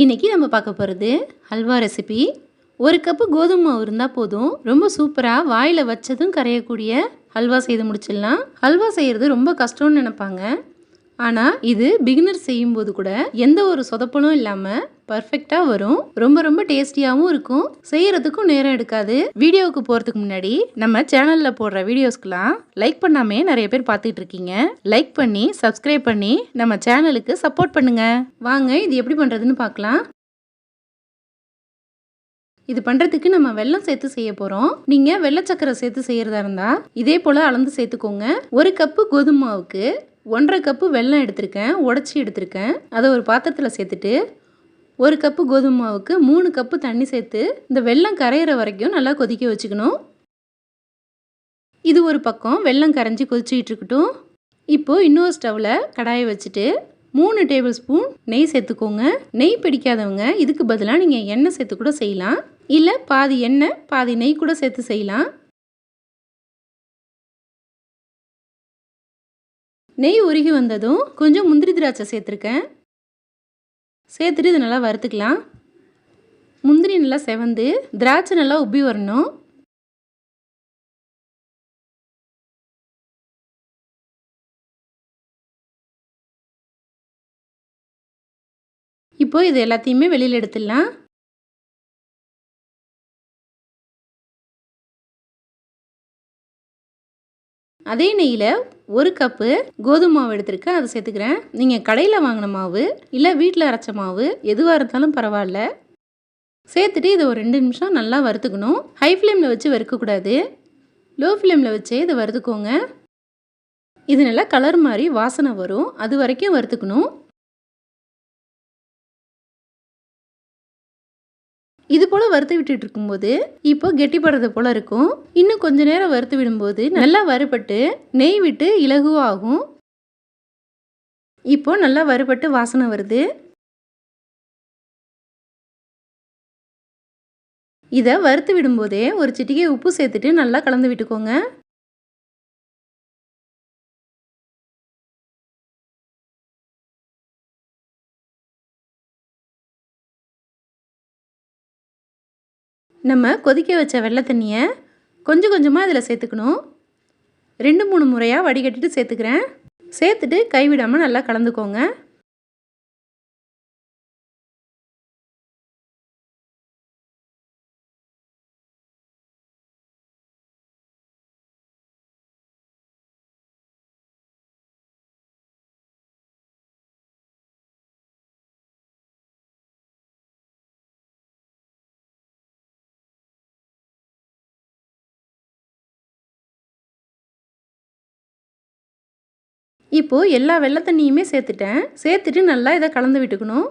இன்றைக்கி நம்ம பார்க்க போகிறது ஹல்வா ரெசிபி ஒரு கப்பு கோதுமை மாவு இருந்தால் போதும். ரொம்ப சூப்பராக வாயில் வச்சதும் கரையக்கூடிய ஹல்வா செய்து முடிச்சிடலாம். ஹல்வா செய்கிறது ரொம்ப கஷ்டம்னு நினைப்பாங்க. ஆனால் இது பிகினர் செய்யும்போது கூட எந்த ஒரு சொதப்பலும் இல்லாமல் பர்ஃபெக்டாக வரும். ரொம்ப ரொம்ப டேஸ்டியாகவும் இருக்கும். செய்கிறதுக்கும் நேரம் எடுக்காது. வீடியோவுக்கு போகிறதுக்கு முன்னாடி நம்ம சேனலில் போடுற வீடியோஸ்க்கெலாம் லைக் பண்ணாமே நிறைய பேர் பார்த்துட்டு இருக்கீங்க. லைக் பண்ணி சப்ஸ்கிரைப் பண்ணி நம்ம சேனலுக்கு சப்போர்ட் பண்ணுங்க. வாங்க இது எப்படி பண்ணுறதுன்னு பார்க்கலாம். இது பண்ணுறதுக்கு நம்ம வெள்ளம் சேர்த்து செய்ய போகிறோம் நீங்கள் வெள்ளச்சக்கரை சேர்த்து செய்கிறதா இருந்தால் இதே போல் அளந்து சேர்த்துக்கோங்க. ஒரு கப்பு கோதுமை மாவுக்கு ஒன்றரை கப்பு வெல்லம் எடுத்திருக்கேன் உடச்சி எடுத்திருக்கேன். அதை ஒரு பாத்திரத்தில் சேர்த்துட்டு ஒரு கப்பு கோதுமை மாவுக்கு மூணு கப்பு தண்ணி சேர்த்து இந்த வெல்லம் கரையிற வரைக்கும் நல்லா கொதிக்க வச்சுக்கணும். இது ஒரு பக்கம் வெல்லம் கரைஞ்சி கொதிச்சுக்கிட்டு இருக்கட்டும். இப்போது இன்னொரு ஸ்டவ்வில் கடாயை வச்சுட்டு மூணு டேபிள் ஸ்பூன் நெய் சேர்த்துக்கோங்க. நெய் பிடிக்காதவங்க இதுக்கு பதிலாக நீங்கள் எண்ணெய் சேர்த்து கூட செய்யலாம். இல்லை பாதி எண்ணெய் பாதி நெய் கூட சேர்த்து செய்யலாம். நெய் உருகி வந்ததும் கொஞ்சம் முந்திரி திராட்சை சேர்த்துருக்கேன். சேர்த்துட்டு இது நல்லா வறுத்துக்கலாம். முந்திரி நல்லா செவந்து திராட்சை நல்லா உப்பி வரணும். இப்போ இது எல்லாத்தையுமே வெளியில் எடுத்துடலாம். அதே நெய்யில் ஒரு கப்பு கோதுமை மாவு எடுத்திருக்கேன். அதை சேர்த்துக்கிறேன். நீங்கள் கடையில் வாங்கின மாவு இல்லை வீட்டில் அரைச்ச மாவு எதுவாக இருந்தாலும் பரவாயில்ல. சேர்த்துட்டு இதை ஒரு ரெண்டு நிமிஷம் நல்லா வறுத்துக்கணும். ஹை ஃப்ளேமில் வச்சு வறுக்கக்கூடாது லோ ஃப்ளேமில் வச்சே இதை வறுத்துக்கோங்க. இது நல்லா கலர் மாதிரி வாசனை வரும். அது வரைக்கும் வறுத்துக்கணும். இது போல் வறுத்து விட்டுட்டு இருக்கும்போது இப்போ கெட்டிப்படுறது போல் இருக்கும். இன்னும் கொஞ்ச நேரம் வறுத்து விடும்போது நல்லா வறுபட்டு நெய் விட்டு இலகுவாகும் இப்போ நல்லா வறுபட்டு வாசனை வருது. இதை வறுத்து விடும்போதே ஒரு சிட்டிகை உப்பு சேர்த்துட்டு நல்லா கலந்து விட்டுக்கோங்க. நம்ம கொதிக்க வச்ச வெள்ளை தண்ணியை கொஞ்சம் கொஞ்சமாக இதில் சேர்த்துக்கணும். ரெண்டு மூணு முறையாக வடிகட்டிட்டு சேர்த்துக்கிறேன். சேர்த்துட்டு கைவிடாமல் நல்லா கலந்துக்கோங்க. இப்போது எல்லா வெள்ளை தண்ணியுமே சேர்த்துட்டேன். சேர்த்துட்டு நல்லா இதை கலந்து விட்டுக்கணும்.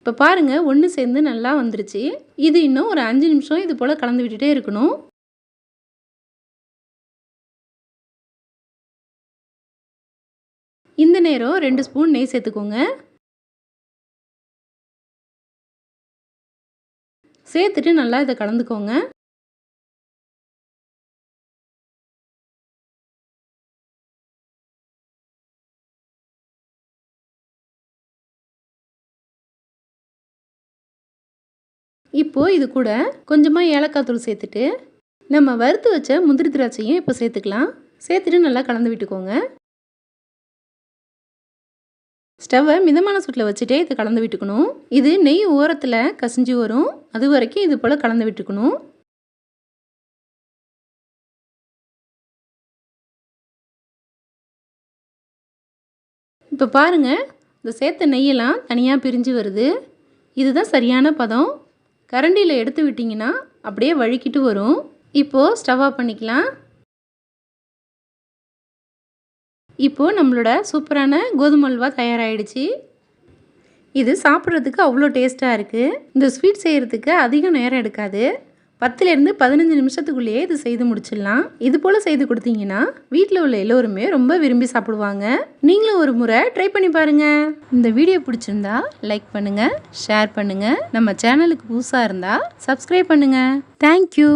இப்போ பாருங்கள் ஒன்று சேர்ந்து நல்லா வந்துருச்சு. இது இன்னும் ஒரு அஞ்சு நிமிஷம் இது போல் கலந்து விட்டுட்டே இருக்கணும். இந்த நேரம் ரெண்டு ஸ்பூன் நெய் சேர்த்துக்கோங்க. சேர்த்துட்டு நல்லா இதை கலந்துக்கோங்க. இப்போது இது கூட கொஞ்சமாக ஏலக்காய் தூள் சேர்த்துட்டு நம்ம வறுத்து வச்ச முந்திரி திராட்சையும் இப்போ சேர்த்துக்கலாம். சேர்த்துட்டு நல்லா கலந்து விட்டுக்கோங்க. ஸ்டவ்வை மிதமான சூட்டில் வச்சுட்டே இதை கலந்து விட்டுக்கணும். இது நெய் ஓரத்தில் கசிஞ்சு வரும். அது வரைக்கும் இது போல் கலந்து விட்டுக்கணும். இப்போ பாருங்கள் இந்த சேர்த்த நெய்யெல்லாம் தனியாக பிரிஞ்சு வருது. இதுதான் சரியான பதம். கரண்டியில் எடுத்து விட்டிங்கன்னா அப்படியே வழுக்கிட்டு வரும். இப்போது ஸ்டவ் ஆஃப் பண்ணிக்கலாம். இப்போது நம்மளோட சூப்பரான கோதுமை அல்வா தயாராகிடுச்சு இது சாப்பிட்றதுக்கு அவ்வளோ டேஸ்ட்டாக இருக்குது இந்த ஸ்வீட் செய்கிறதுக்கு அதிகம் நேரம் எடுக்காது. பத்துலேருந்து பதினஞ்சு நிமிஷத்துக்குள்ளேயே இது செய்து முடிச்சிடலாம். இது போல் செய்து கொடுத்தீங்கன்னா வீட்டில் உள்ள எல்லோருமே ரொம்ப விரும்பி சாப்பிடுவாங்க. நீங்களும் ஒரு முறை ட்ரை பண்ணி பாருங்கள் இந்த வீடியோ பிடிச்சிருந்தா லைக் பண்ணுங்கள் ஷேர் பண்ணுங்கள் நம்ம சேனலுக்கு புதுசாக இருந்தால் சப்ஸ்கிரைப் பண்ணுங்கள் தேங்க்யூ